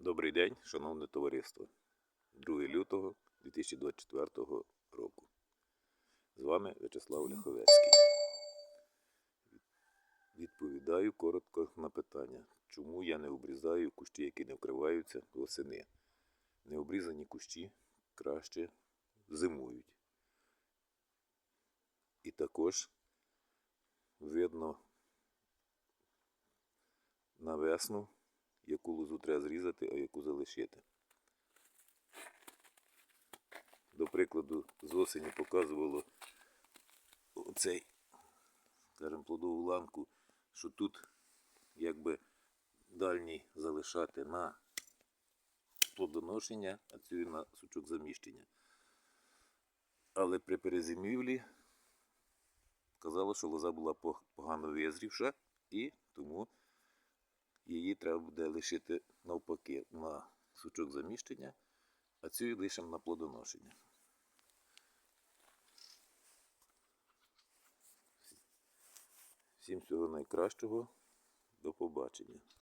Добрий день, шановне товариство. 2 лютого 2024 року. З вами В'ячеслав Ляховецький. Відповідаю коротко на питання, чому я не обрізаю кущі, які не вкриваються восени. Необрізані кущі краще зимують. І також видно на весну, яку лозу треба зрізати, а яку залишити. До прикладу, з осені показувало оцей, скажімо, плодову ланку, що тут якби дальній залишати на плодоношення, а цю на сучок заміщення. Але при перезимівлі казало, що лоза була погано визрівша і її треба буде лишити навпаки на сучок заміщення, а цю лишимо на плодоношення. Всім всього найкращого. До побачення.